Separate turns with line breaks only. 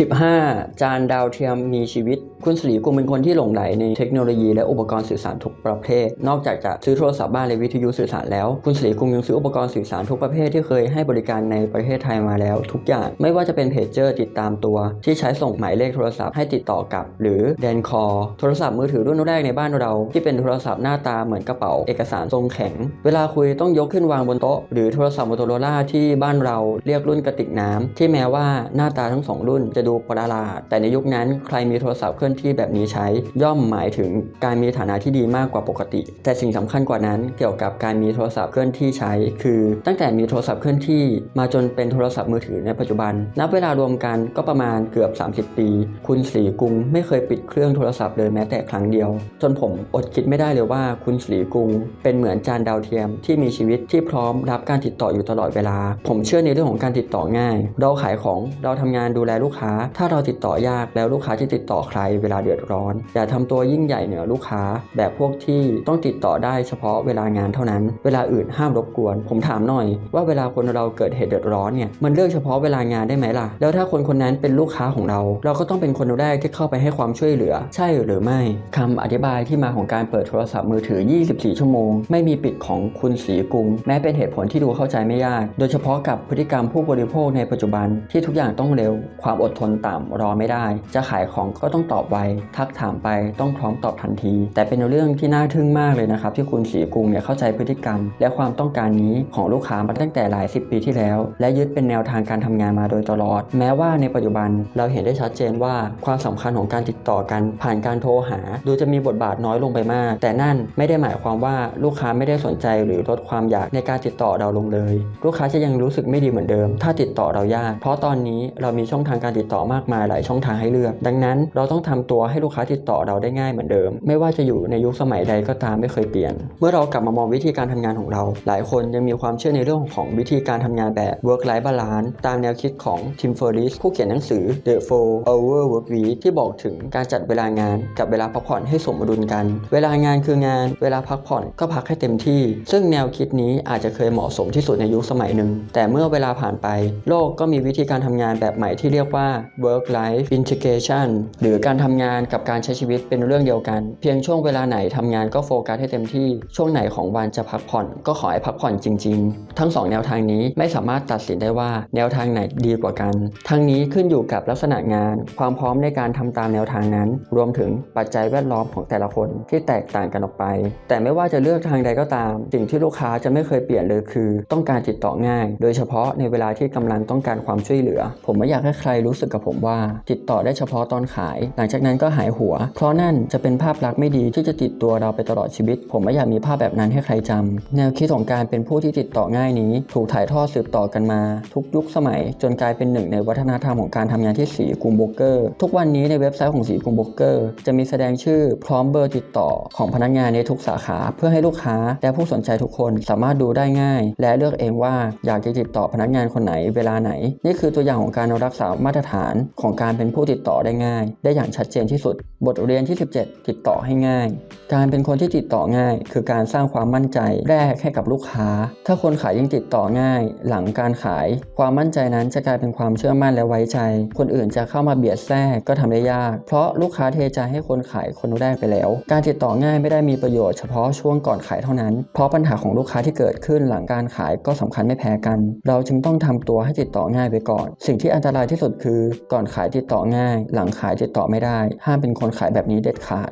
15 จานดาวเทียมมีชีวิต คุณสลีกุลเป็นคนที่หลงไหลในเทคโนโลยีและอุปกรณ์สื่อสารทุกประเภท นอกจากจะซื้อโทรศัพท์บ้านและวิทยุสื่อสารแล้ว คุณสลีกุลยังซื้ออุปกรณ์สื่อสารทุกประเภทที่เคยให้บริการในประเทศไทยมาแล้ว ทุกอย่างไม่ว่าจะเป็นเพจเจอร์ติดตามตัว ที่ใช้ส่งหมายเลขโทรศัพท์ให้ติดต่อกับ หรือแดนคอโทรศัพท์มือถือรุ่นแรกในบ้านเรา ที่เป็นโทรศัพท์หน้าตาเหมือนกระเป๋าเอกสารทรงแข็ง เวลาคุยต้องยกขึ้นวางบนโต๊ะหรือโทรศัพท์มอโตโรล่าที่บ้านเราเรียกรุ่นกระติกน้ำที่แม้ว่าหน้าตาทั้งสองรุ่นจะดูประหลาด แต่ในยุคนั้นใครมีโทรศัพท์เคลื่อนที่แบบนี้ใช้ ย่อมหมายถึงการมีฐานะที่ดีมากกว่าปกติ แต่สิ่งสำคัญกว่านั้นเกี่ยวกับการมีโทรศัพท์เคลื่อนที่ใช้ คือ ตั้งแต่มีโทรศัพท์เคลื่อนที่มาจนเป็นโทรศัพท์มือถือในปัจจุบัน นับเวลารวมกันก็ประมาณเกือบ 30 ปี คุณศรีกุงไม่เคยปิดเครื่องโทรศัพท์เลยแม้แต่ครั้งเดียว จนผมอดคิดไม่ได้เลยว่าคุณศรีกุง เป็นเหมือนจานดาวเทียมที่มีชีวิตที่พร้อมรับการติดต่ออยู่ตลอดเวลา ผมเชื่อในเรื่องของการติดต่อง่าย เราขายของเราทำงานดูแลลูกค้าถ้าเราติดต่อยากแล้วลูกค้าที่ติดต่อใครเวลาเดือดร้อน อย่าทำตัวยิ่งใหญ่เหนือลูกค้า แบบพวกที่ต้องติดต่อได้เฉพาะเวลางานเท่านั้น เวลาอื่นห้ามรบกวน ผมถามหน่อย ว่าเวลาคนเราเกิดเหตุเดือดร้อนเนี่ยมันเลือกเฉพาะเวลางานได้ไหมล่ะ แล้วถ้าคนคนนั้นเป็นลูกค้าของเรา เราก็ต้องเป็นคนแรกที่เข้าไปให้ความช่วยเหลือ ใช่หรือไม่คำอธิบายที่มาของการเปิดโทรศัพท์มือถือ 24 ชั่วโมง ไม่มีปิดของคุณศรีกุงแม้เป็นเหตุผลที่ดูเข้าใจไม่ยาก โดยเฉพาะกับพฤติกรรมผู้บริโภคในปัจจุบันที่ทุกอย่างต้องเร็ว ความอดทนต่ำรอไม่ได้ จะขายของก็ต้องตอบไว ทักถามไปต้องพร้อมตอบทันที แต่เป็นเรื่องที่น่าทึ่งมากเลยนะครับที่คุณศรีกุงเนี่ยเข้าใจพฤติกรรม และความต้องการนี้ของลูกค้ามาตั้งแต่หลายสิบปีที่แล้ว และยึดเป็นแนวทางการทำงานมาโดยตลอด แม้ว่าในปัจจุบันเราเห็นได้ชัดเจนว่าความสำคัญของการติดต่อกันผ่านการโทรหา ดูจะมีบทบาทน้อยลงไปมาก แต่นั่นไม่ได้หมายความว่าลูกค้าไม่ได้สนใจหรือลดความอยากในการติดต่อเราลงเลย ลูกค้าจะยังรู้สึกไม่ดีเหมือนเดิม ถ้าติดต่อเรายาก เพราะตอนนี้เรามีช่องทางการติดต่อมากมายหลายช่องทางให้เลือก ดังนั้นเราต้องทำตัวให้ลูกค้าติดต่อเราได้ง่ายเหมือนเดิม ไม่ว่าจะอยู่ในยุคสมัยใดก็ตามไม่เคยเปลี่ยน เมื่อเรากลับมามองวิธีการทำงานของเรา หลายคนยังมีความเชื่อในเรื่องของวิธีการทำงานแบบ work life balance ตามแนวคิดของ Tim Ferriss ผู้เขียนหนังสือ The 4 Hour Work Week ที่บอกถึงการจัดเวลางานกับเวลาพักผ่อนให้สมดุลกัน เวลางานคืองาน เวลาพักผ่อนก็พักให้เต็มที่ ซึ่งแนวคิดนี้อาจจะเคยเหมาะสมที่สุดในยุคสมัยหนึ่ง แต่เมื่อเวลาผ่านไป โลกก็มีวิธีการทำงานแบบใหม่ที่เรียกว่า work life integration หรือการทำงานกับการใช้ชีวิตเป็นเรื่องเดียวกัน เพียงช่วงเวลาไหนทำงานก็โฟกัสให้เต็มที่ ช่วงไหนของวันจะพักผ่อน ก็ขอให้พักผ่อนจริง ๆ ทั้งสองแนวทางนี้ไม่สามารถตัดสินได้ว่าแนวทางไหนดีกว่ากัน ทั้งนี้ขึ้นอยู่กับลักษณะงาน ความพร้อมในการทำตามแนวทางนั้น รวมถึงปัจจัยแวดล้อมของแต่ละคนที่แตกต่างกันออกไป แต่ไม่ว่าจะเลือกทางใดก็ตาม สิ่งที่ลูกค้าจะไม่เคยเปลี่ยนเลยคือ ต้องการติดต่อง่าย โดยเฉพาะในเวลาที่กำลังต้องการความช่วยเหลือ ผมไม่อยากให้ใครรู้สึกกับผมว่า ติดต่อได้เฉพาะตอนขาย หลังจากนั้นก็หายหัว เพราะนั่นจะเป็นภาพลักษณ์ไม่ดีที่จะติดตัวเราไปตลอดชีวิต ผมไม่อยากมีภาพแบบนั้นให้ใครจำแนวคิดของการเป็นผู้ที่ติดต่อง่ายนี้ ถูกถ่ายทอดสืบต่อกันมา ทุกยุคสมัย จนกลายเป็นหนึ่งในวัฒนธรรมของการทำงานที่สีกรุงโบรกเกอร์ ทุกวันนี้ในเว็บไซต์ของสีกรุงโบรกเกอร์จะมีแสดงชื่อพร้อมเบอร์ติดต่อของพนักงานในทุกสาขาเพื่อให้ลูกค้า และผู้สนใจทุกคนสามารถดูได้ง่าย และเลือกเองว่าอยากจะติดต่อพนักงานคนไหนเวลาไหน นี่คือตัวอย่างของการรักษามาตรฐานของการเป็นผู้ติดต่อได้ง่าย ได้อย่างชัดเจนที่สุด บทเรียนที่ 17 ติดต่อให้ง่าย การเป็นคนที่ติดต่อง่าย คือการสร้างความมั่นใจแรกให้กับลูกค้า ถ้าคนขายยิ่งติดต่อง่าย หลังการขาย ความมั่นใจนั้นจะกลายเป็นความเชื่อมั่นและไว้ใจ คนอื่นจะเข้ามาเบียดแทรกก็ทำได้ยาก เพราะลูกค้าเทใจให้คนขายคนแรกไปแล้ว การติดต่อง่ายไม่ได้มีประโยชน์เฉพาะช่วงก่อนขายเท่านั้น เพราะปัญหาของลูกค้าที่เกิดขึ้นหลังการขายก็สำคัญไม่แพ้กัน เราจึงต้องทำตัวให้ติดต่อง่ายไปก่อน สิ่งที่อันตรายที่สุดคือก่อนขายติดต่อง่าย หลังขายติดต่อไม่ได้ ห้ามเป็นคนขายแบบนี้เด็ดขาด